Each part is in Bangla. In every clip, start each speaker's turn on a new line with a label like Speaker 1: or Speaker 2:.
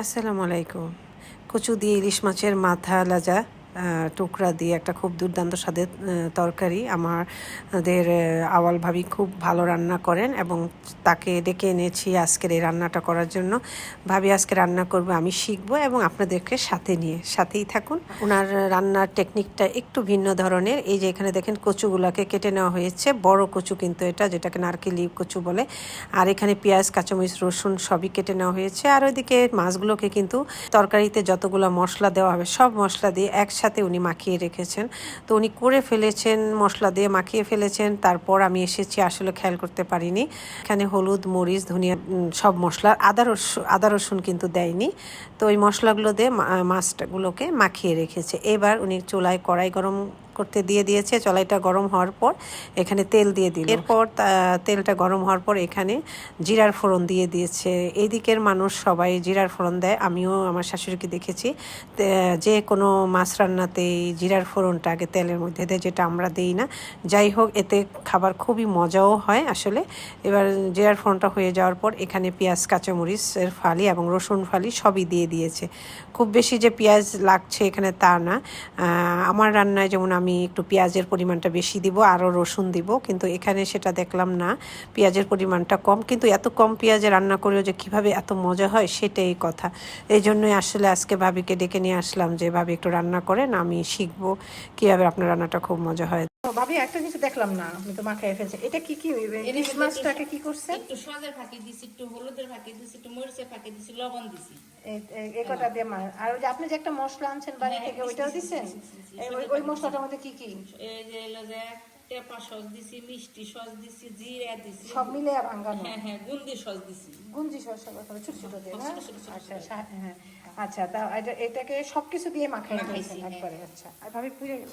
Speaker 1: আসসালামু আলাইকুম। কচু দিয়ে ইলিশ মাছের মাথা লাজা টুকরা দিয়ে একটা খুব দুর্দান্ত স্বাদের তরকারি। আমাদের আওয়াল ভাবি খুব ভালো রান্না করেন এবং তাকে ডেকে এনেছি আজকের এই রান্নাটা করার জন্য। ভাবি, আজকে রান্না করবে, আমি শিখব এবং আপনাদেরকে সাথে নিয়ে, সাথেই থাকুন। ওনার রান্নার টেকনিকটা একটু ভিন্ন ধরনের। এই যে এখানে দেখেন কচুগুলাকে কেটে নেওয়া হয়েছে। বড় কচু কিন্তু এটা, যেটাকে নারকেলি কচু বলে। আর এখানে পেঁয়াজ, কাঁচামরিচ, রসুন সবই কেটে নেওয়া হয়েছে। আর ওইদিকে মাছগুলোকে কিন্তু তরকারিতে যতগুলো মশলা দেওয়া হবে, সব মশলা দিয়ে একসাথে উনি মাখিয়ে রেখেছেন। তো উনি করে ফেলেছেন, মশলা দিয়ে মাখিয়ে ফেলেছেন। তারপর আমি এসেছি, আসলে খেয়াল করতে পারিনি। এখানে হলুদ, মরিচ, ধনিয়া সব মশলা, আদা রসুন আদা রসুন কিন্তু দেয়নি। তো ওই মশলাগুলো দিয়ে মাছটাগুলোকে মাখিয়ে রেখেছে। এবার উনি চুলায় কড়াই গরম করতে দিয়ে দিয়েছে। চলাইটা গরম হওয়ার পর এখানে তেল দিয়ে দিল। এরপর তেলটা গরম হওয়ার পর এখানে জিরার ফোড়ন দিয়ে দিয়েছে। এই দিকের মানুষ সবাই জিরার ফোড়ন দেয়। আমিও আমার শাশুড়িকে দেখেছি। যে কোনো মাছ রান্নাতেই জিরার ফোড়নটা আগে তেলের মধ্যে দেয়, যেটা আমরা দিই না। যাই হোক, এতে খাবার খুবই মজাও হয় আসলে। এবার জিরার ফোড়নটা হয়ে যাওয়ার পর এখানে পেঁয়াজ কাঁচামরিচের ফালি এবং রসুন ফালি সবই দিয়ে দিয়েছে। খুব বেশি যে পেঁয়াজ লাগছে এখানে তা না। আমার রান্নায় যেমন আমি একটু পেঁয়াজের পরিমাণটা বেশি দিব, আরও রসুন দিব, কিন্তু এখানে সেটা দেখলাম না। পেঁয়াজের পরিমাণটা কম, কিন্তু এত কম পেঁয়াজে রান্না করেও যে কীভাবে এত মজা হয় সেটাই কথা। এই জন্যই আসলে আজকে ভাবিকে ডেকে নিয়ে আসলাম যে, ভাবি একটু রান্না করেন, আমি শিখব কীভাবে আপনার রান্নাটা খুব মজা হয়।
Speaker 2: ভাবি একটা কিছু দেখলাম না আপনি তো ফেলছেন এটা কি কি ইলিশ মাছটাকে কি করছেন
Speaker 3: একটু সজের ফাঁকি দিছি একটু হলুদের ফাঁকি দিছি একটু মরিচের ফাঁকি দিছি লবণ দিছি।
Speaker 2: এই- কটা দিয়ে মা আর ওই যে আপনি যে একটা মশলা আনছেন বাড়ি থেকে ওইটাও দিচ্ছেন ওই মশলাটার মধ্যে কি কি?
Speaker 3: এই যে যে সস দিছি মিষ্টি সস দিছি জিরা দিছি।
Speaker 2: সব মিলে
Speaker 3: হ্যাঁ হ্যাঁ গুন্দি সস দিছি।
Speaker 2: গুঞ্জি শসা কথা ছোট ছোট দিয়ে
Speaker 3: ছোট
Speaker 2: আচ্ছা হ্যাঁ আচ্ছা তা এটাকে সবকিছু দিয়ে মাখাই ফেলছেন
Speaker 3: হ্যাঁ।
Speaker 2: একবারে আচ্ছা। আর ভাবি পুড়ে গেল।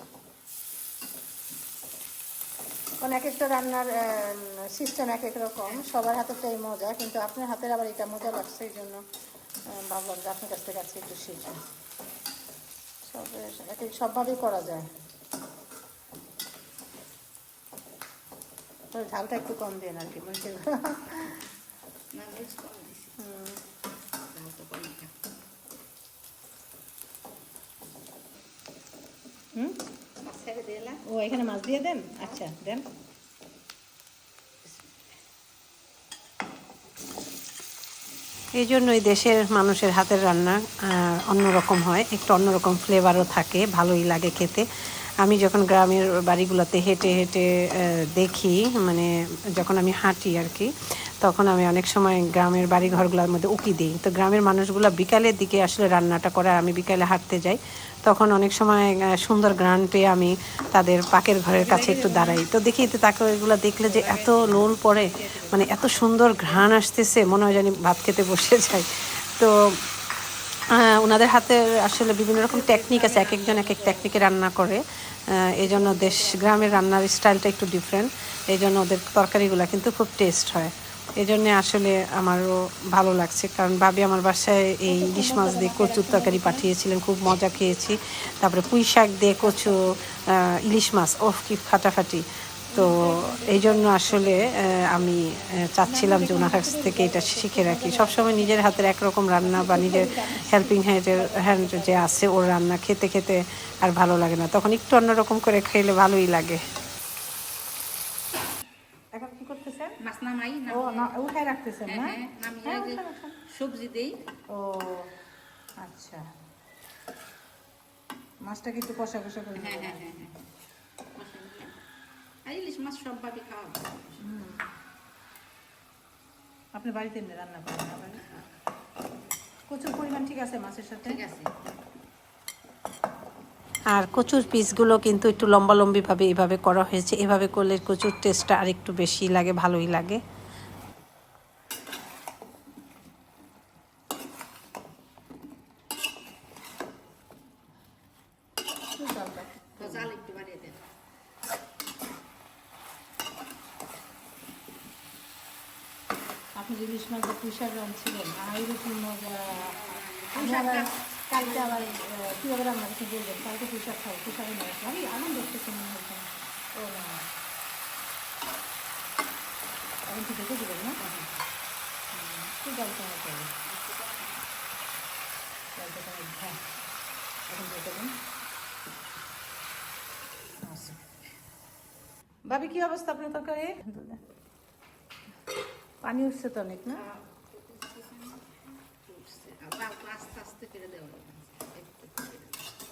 Speaker 2: কারণ এক একটা রান্নার সিস্টেম এক এক রকম। সবার হাতেরটাই মজা কিন্তু আপনার হাতের আবার এটা মজা লাগছে এই জন্য ভাবলাম যে আপনার কাছ থেকে আজকে একটু শিখি। সব এক এক সবভাবেই করা যায়। তবে ঝালটা একটু কম দেন আর কি মরিচের। হুম? ও এখানে মাছ দিয়ে দেন? আচ্ছা দেন।
Speaker 1: এই জন্যই দেশের মানুষের হাতের রান্না আহ, অন্যরকম হয় একটু অন্যরকম ফ্লেভারও থাকে ভালোই লাগে খেতে। আমি যখন গ্রামের বাড়িগুলোতে হেঁটে হেঁটে আহ, দেখি মানে যখন আমি হাঁটি আর কি তখন আমি অনেক সময় গ্রামের বাড়ি ঘরগুলোর মধ্যে উকি দিই। তো গ্রামের মানুষগুলো বিকালের দিকে আসলে রান্নাটা করে আমি বিকালে হাঁটতে যাই। তখন অনেক সময় সুন্দর গ্রান পেয়ে আমি তাদের পাকের ঘরের কাছে একটু দাঁড়াই। তো দেখি তাকে ওইগুলো দেখলে যে এত লোল পড়ে মানে এত সুন্দর ঘ্রাণ আসতেছে, মনে হয় জানি ভাত খেতে বসে যায়। তো ওনাদের হাতে আসলে বিভিন্ন রকম টেকনিক আছে এক একজন এক এক টেকনিকে রান্না করে। এই জন্য দেশ, গ্রামের রান্নার স্টাইলটা একটু ডিফারেন্ট এই জন্য ওদের তরকারিগুলো কিন্তু খুব টেস্ট হয়। এই জন্য আসলে আমারও ভালো লাগছে। কারণ ভাবি আমার বাসায় এই ইলিশ মাছ দিয়ে কচুর তরকারি পাঠিয়েছিলেন, খুব মজা খেয়েছি। তারপরে পুঁই শাক দিয়ে কচু ইলিশ মাছ, ওফ, কি ফাটাফাটি। তো এই জন্য আসলে আমি চাচ্ছিলাম যে ওনার কাছ থেকে এটা শিখে রাখি। সবসময় নিজের হাতের একরকম রান্না বা নিজের হেল্পিং হ্যান্ডের হ্যান্ড যে আছে ওর রান্না খেতে খেতে আর ভালো লাগে না। তখন একটু অন্যরকম করে খেলে ভালোই লাগে
Speaker 2: এখন কি করতেছেন
Speaker 3: মাছ নামাই
Speaker 2: ও উঠাই রাখতেছেন
Speaker 3: হ্যাঁ
Speaker 2: না?
Speaker 3: হ্যাঁ নামিয়ে
Speaker 2: হ্যাঁ।
Speaker 3: সবজি দেই।
Speaker 2: ও আচ্ছা। একটু কষা কষা করে
Speaker 3: হ্যাঁ? হ্যাঁ হ্যাঁ আর ইলিশ মাছ সবভাবে খাওয়া।
Speaker 2: আপনি বাড়িতে এমনি রান্না করেন না? প্রচুর পরিমাণ ঠিক আছে মাছের সাথে?
Speaker 3: ঠিক আছে।
Speaker 1: আর কচুর পিসগুলো কিন্তু একটু লম্বা লম্বিভাবে এভাবে করা হয়েছে। এভাবে করলে কচুর টেস্টটা আর একটু বেশি লাগে ভালোই লাগে।
Speaker 2: আপনি যে ইলিশ মাছ পুঁই শাক রাঁধছিলেন আর কি মজা কালকে আবার কীভাবে রান্না করতে বলবেন কালকে পুঁই শাক খাব পুঁই শাকের মাছ আমি আনন্দ দেখতেছি মনে হচ্ছে ও এখন কি দেখে দেবেন না? হুম, একটু জল কমাতে হবে। হ্যাঁ। এখন দেবেন। আচ্ছা। ভাবি কি অবস্থা আপনার তরকারি? পানি উঠছে তো অনেক না
Speaker 3: আবার আস্তে আস্তে করে দেওয়া লাগবে। একটু করে দেওয়া।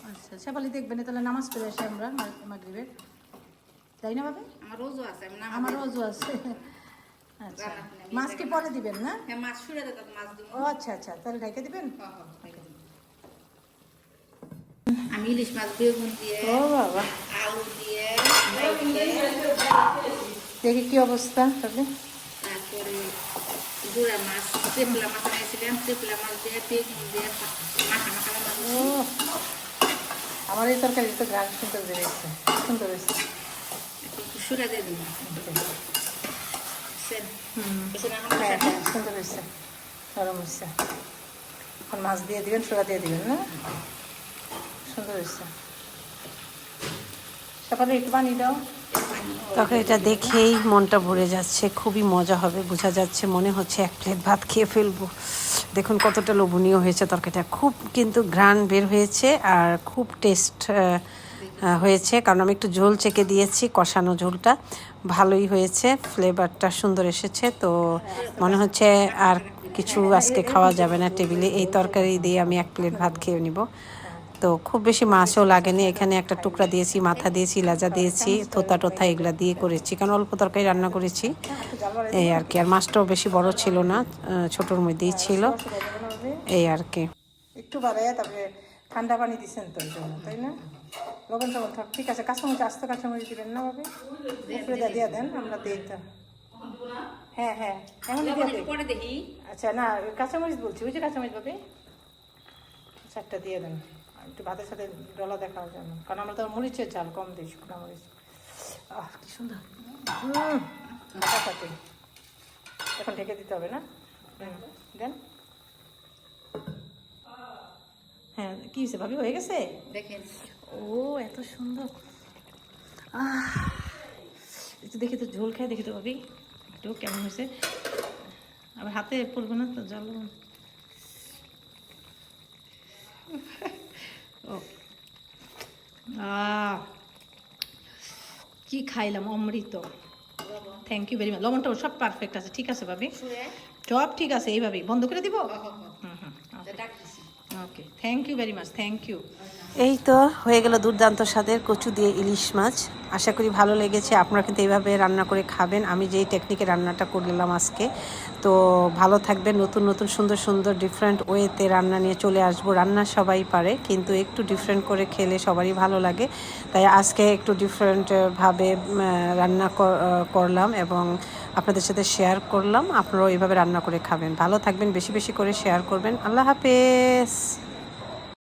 Speaker 2: আচ্ছা শেফালি দেখবেন তাহলে নামাজ পড়ে আসি আমরা মাগরিবের। তাই না ভাবি?
Speaker 3: আমার রোজও আছে
Speaker 2: আমার রোজও আছে। আচ্ছা মাছ কি পরে দিবেন না?
Speaker 3: হ্যাঁ মাছ শুয়ে দেবো মাছ দিব
Speaker 2: ও আচ্ছা আচ্ছা তাহলে ঢেকে দিবেন?
Speaker 3: আমি ইলিশ মাছ বেগুন দিয়ে
Speaker 2: ও বাবা।
Speaker 3: আলু দিয়ে
Speaker 2: দেখি কি অবস্থা তাহলে।
Speaker 3: গুড়া মাছ মাছ আনিয়েছিলাম মাছ দিয়ে বেগুন দিয়ে মাখা মাখা
Speaker 2: ও আমার এই তরকারি তো গ্রাম সুন্দর বেরিয়েছে সুন্দর হয়েছে
Speaker 3: একটু সুরা দিয়ে দিন
Speaker 2: সুন্দর হয়েছে নরম হয়েছে এখন মাছ দিয়ে দিবেন সোয়া দিয়ে দিবেন না সুন্দর হয়েছে সকালে একটু বানিয়ে দাও
Speaker 1: তরকারিটা দেখেই মনটা ভরে যাচ্ছে, খুবই মজা হবে, বোঝা যাচ্ছে, মনে হচ্ছে এক প্লেট ভাত খেয়ে ফেলব। দেখুন কতটা লোভনীয় হয়েছে তরকারিটা। খুব কিন্তু ঘ্রাণ বের হয়েছে আর খুব টেস্ট হয়েছে। কারণ আমি একটু ঝোল চেকে দিয়েছি, কষানো ঝোলটা। ভালোই হয়েছে ফ্লেভারটা সুন্দর এসেছে, তো মনে হচ্ছে আর কিছু আজকে খাওয়া যাবে না টেবিলে। এই তরকারি দিয়ে আমি এক প্লেট ভাত খেয়ে নিব। তো খুব বেশি মাছও লাগেনি। এখানে একটা টুকরা দিয়েছি মাথা দিয়েছি লাজা দিয়েছি থোতা টোথা এগুলা দিয়ে করেছি। কারণ অল্প তরকারি রান্না করেছি। এই আর কি। আর মাছটাও বেশি বড় ছিল না ছোটোর মধ্যেই ছিল। এই আর কি।
Speaker 2: একটু বাড়াইয়া তারপরে ঠান্ডা পানি দিচ্ছেন তো জন্য তাই না? লবণ টবণ থাক ঠিক আছে। কাঁচামরিচ আস্ত কাঁচামরিচ দিবেন না ভাবে উপরে দিয়ে দিয়ে দেন আমরা দিই তো হ্যাঁ হ্যাঁ। এমন দিয়ে
Speaker 3: পরে দেখি।
Speaker 2: আচ্ছা না কাঁচামরিচ বলছি। ওই যে কাঁচামরিচ ভাবে চারটা দিয়ে দেন। একটু ভাতের সাথে ডলা দেখার জন্য কারণ আমরা তো মরিচের ঝাল কম দিই শুকনো মরিচ। আহ কি সুন্দর। ভাতের সাথে এখন ঢেকে দিতে হবে না? দেন। হ্যাঁ কি হয়েছে ভাবি হয়ে গেছে?
Speaker 3: দেখেন।
Speaker 2: ও এত সুন্দর। আহ একটু দেখি তো ঝোল খাই দেখি তো ভাবি। একটু কেমন হয়েছে? আবার হাতে পড়বে না তো জল ও আহ কি খাইলাম? অমৃত। থ্যাংক ইউ ভেরি মাচ লবণটা সব পারফেক্ট আছে। ঠিক আছে ভাবি? সব ঠিক আছে। এইভাবেই বন্ধ করে দিব? Okay thank you very much thank you
Speaker 1: এই তো হয়ে গেল দুর্দান্ত স্বাদের কচু দিয়ে ইলিশ মাছ। আশা করি ভালো লেগেছে। আপনারা কিন্তু এইভাবে রান্না করে খাবেন। আমি যেই টেকনিকে রান্নাটা করলাম আজকে। তো ভালো থাকবেন। নতুন নতুন, সুন্দর সুন্দর ডিফারেন্ট ওয়েতে রান্না নিয়ে চলে আসব। রান্না সবাই পারে, কিন্তু একটু ডিফারেন্ট করে খেলে সবারই ভালো লাগে। তাই আজকে একটু ডিফারেন্টভাবে রান্না কর- করলাম এবং আপনাদের সাথে শেয়ার করলাম। আপনারাও এইভাবে রান্না করে খাবেন। ভালো থাকবেন, বেশি বেশি করে শেয়ার করবেন। আল্লাহ হাফেজ।